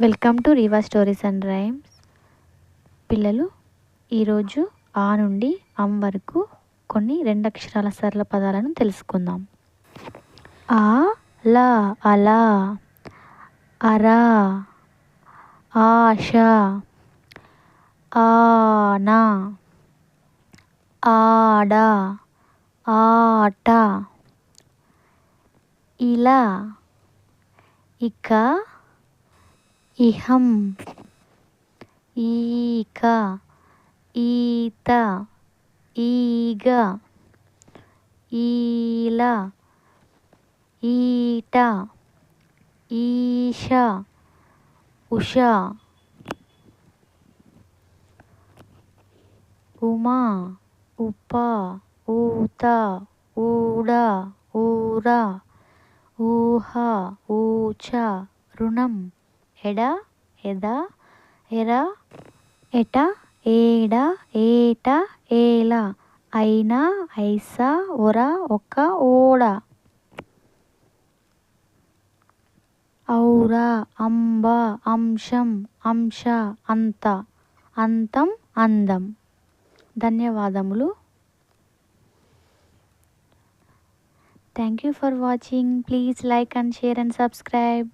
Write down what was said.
Welcome to Reeva stories and rhymes. పిల్లలు ఈరోజు ఆ నుండి అమ్ వరకు కొన్ని రెండు అక్షరాల సరళ పదాలను తెలుసుకుందాం. ఆ ల అలా అరా ఆశ ఆనా ఆడ ఆట ఇలా ఇక இஹம். ஈக. ஈத. ஈக. ஈல. ஈட. ஈஷா. உஷா. உமா. உப்பா. ஊதா. ஊடா. ஊரா. ஊஹா. ஊச்சா. ருணம். ఎడ ఎద ఎర ఎట ఏడ ఏట ఏల అయినా ఐసా ఒర ఒక ఓడ. ఔర అంబ అంశం అంశ అంత అంతం అందం. ధన్యవాదములు. Thank you for watching please like and share and subscribe